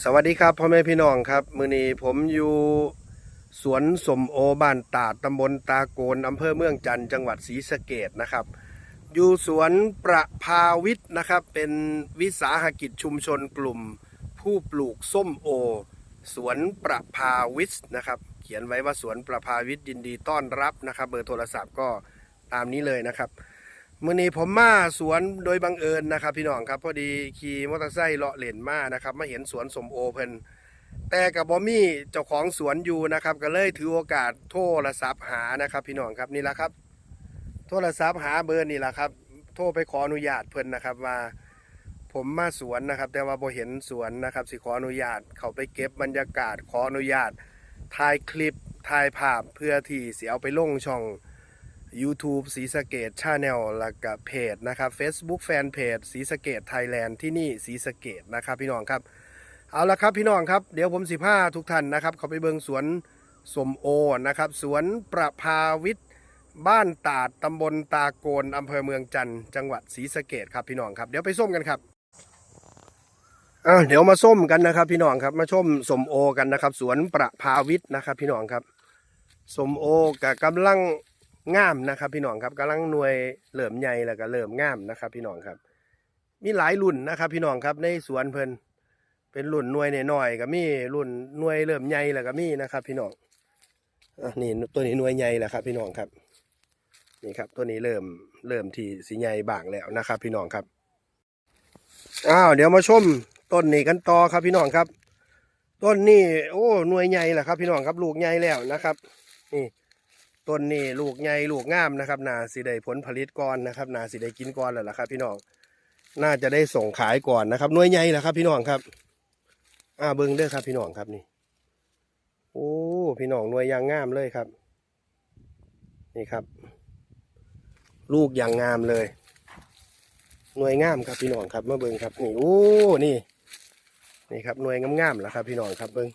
สวัสดีครับพ่อแม่พี่น้องครับ มือนี้ผมอยู่สวนสมโอบ้านตาดตำบลตาโกนอำเภอเมืองจันทร์จังหวัดศรีสะเกดนะครับ อยู่สวนประภาวิทย์นะครับ เป็นวิสาหกิจชุมชนกลุ่ม ผู้ปลูกส้มโอ สวนประภาวิทย์นะครับ เขียนไว้ว่าสวนประภาวิทย์ยินดีต้อนรับนะครับ เบอร์โทรศัพท์ก็ตามนี้เลยนะครับ มื่อนี้ผมมาสวนโดยบังเอิญนะครับพี่น้องครับพอดีขี่มอเตอร์ไซค์เลาะเล่นมานะครับมาเห็นสวนสมโอเพิ่นแต่กับบอมี่เจ้าของสวนอยู่นะครับ ก็เลยถือโอกาสโทรศัพท์หานะครับพี่น้องครับนี่แหละครับ โทรศัพท์หาเบอร์นี่แหละครับ โทรไปขออนุญาตเพิ่นนะครับว่าผมมาสวนนะครับ แต่ว่าบ่เห็นสวนนะครับสิขออนุญาตเขาไปเก็บบรรยากาศขออนุญาตถ่ายคลิปถ่ายภาพเพื่อที่สิเอาไปลงช่อง YouTube สีสะเกตชาแนลแล้วก็เพจนะครับ Facebook แฟนเพจสีสะเกตไทยแลนด์ที่นี่สีสะเกตนะครับพี่น้องครับ เอาละครับพี่น้องครับเดี๋ยวผมสิพาทุกท่านนะครับเขาไปเบิงสวนสมโอนะครับ สวนประภาวิทย์บ้านตาดตำบลตาโกนอำเภอเมืองจันทร์จังหวัดศรีสะเกดครับพี่น้องครับเดี๋ยวไปส้มกันครับอ้าเดี๋ยวมาส้มกันนะครับ พี่น้องครับมาชมสมโอกันนะครับ สวนประภาวิทย์นะครับ พี่น้องครับสมโอกับกำลัง งามนะครับ พี่น้องครับกำลังหน่วยเหลื่อมใหญ่แล้วก็เหลื่อมงามนะครับ พี่น้องครับ มีหลายรุ่นนะครับ พี่น้องครับในสวนเพิ่นเป็นรุ่นหน่วยน้อยๆก็มีรุ่นหน่วยเหลื่อมใหญ่แล้วก็มีนะครับ พี่น้องอะนี่ตัวนี้หน่วยใหญ่แล้วครับ พี่น้องครับ นี่ครับ ตัวนี้เริ่มเริ่มที่สีใหญ่บางแล้วนะครับ พี่น้องครับอ้าวเดี๋ยวมาชมต้นนี้กันต่อครับพี่น้องครับ ต้นนี้โอ้หน่วยใหญ่แหละครับ พี่น้องครับ ลูกใหญ่แล้วนะครับ นี่ ต้นนี่ลูกใหญ่ลูกงามนะครับนาสิได้ผลผลิตก่อนนะครับนาสิได้กินก่อนแล้วล่ะครับ พี่น้องน่าจะได้ส่งขายก่อนนะครับหน่วยใหญ่แหละครับ พี่น้องครับ อ่าเบิ้งเด้อครับ พี่น้องครับนี่ โอ้พี่น้องหน่วยยางงามเลยครับ นี่ครับ ลูกยางงามเลย หน่วยงามครับพี่น้องครับมาเบิ้งครับ นี่โอ้นี่ นี่ครับหน่วยงามๆแหละครับ พี่น้องครับเบิ้ง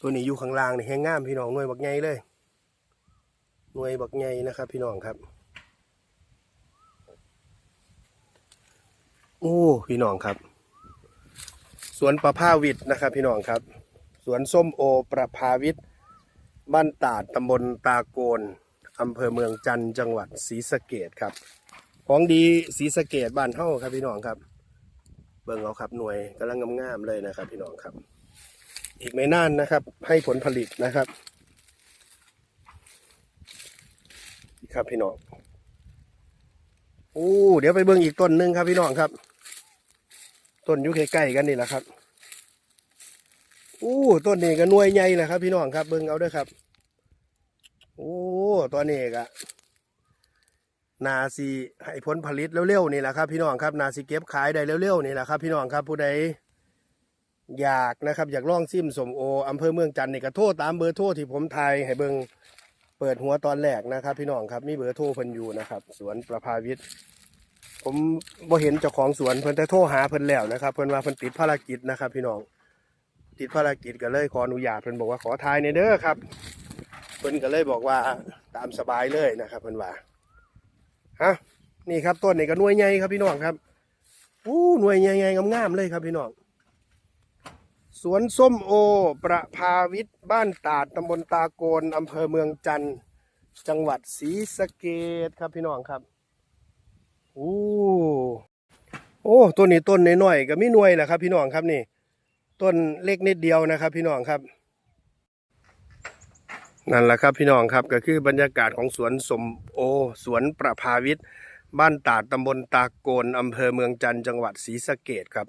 ตัวนี้อยู่ข้างล่างนี่แห้งงามพี่น้องหน่วยบักใหญ่เลย หน่วยบักใหญ่นะครับ พี่น้องครับ โอ้พี่น้องครับ สวนประภาวิทย์นะครับ พี่น้องครับ สวนส้มโอประภาวิทย์บ้านตาดตำบลตาโกนอำเภอเมืองจันจังหวัดศรีสะเกดครับ ของดีศรีสะเกดบ้านเฮ้าครับพี่น้องครับ เบิ่งเอาครับหน่วยกำลังงามๆเลยนะครับ พี่น้องครับ อีกไม่นานนะครับ ให้ผลผลิตนะครับ ครับพี่น้องโอ้เดี๋ยวไปเบิ่งอีกต้นหนึ่งครับพี่น้องครับ ต้นอยู่ใกล้ๆกันนี่แหละครับโอ้ต้นนี้ก็หน่วยใหญ่แหละครับ พี่น้องครับเบิ่งเอาด้วยครับ โอ้ตัวนี้ก็นาสีให้ผลผลิตเร็วๆนี่แหละครับ พี่น้องครับ นาสีเก็บขายได้เร็วๆนี่แหละครับ พี่น้องครับผู้ใดอยากนะครับ อยากล่องซิมสมโออำเภอเมืองจันทร์นี่ก็โทรตามเบอร์โทรที่ผมทายให้เบิ่ง เปิดหัวตอนแรกนะครับ พี่น้องครับมีเบอร์โทรเพิ่นอยู่นะครับ สวนประภาวิทย์ผมบ่เห็นเจ้าของสวนเพิ่นแต่โทรหาเพิ่นแล้วนะครับ เพิ่นว่าเพิ่นติดภารกิจนะครับ พี่น้องติดภารกิจก็เลยขออนุญาตเพิ่นบอกว่าขอทายในเด้อครับเพิ่นก็เลยบอกว่าตามสบายเลยนะครับเพิ่นว่าฮะนี่ครับต้นนี่ก็หน่วยใหญ่ครับพี่น้องครับอู้หน่วยใหญ่ๆงามๆเลยครับพี่น้อง สวนส้มโอ ประภาวิทย์บ้านตาดตำบลตาโกนอำเภอเมืองจันทร์จังหวัดศรีสะเกดครับพี่น้องครับโอ้โอ้ต้นนี้ต้นน้อยๆก็มีหน่วยแหละครับ พี่น้องครับนี่ ต้นเล็กนิดเดียวนะครับ พี่น้องครับนั่นแหละครับพี่น้องครับก็คือบรรยากาศของสวนสมโอ สวนประภาวิทย์บ้านตาดตำบลตาโกนอำเภอเมืองจันทร์จังหวัดศรีสะเกดครับ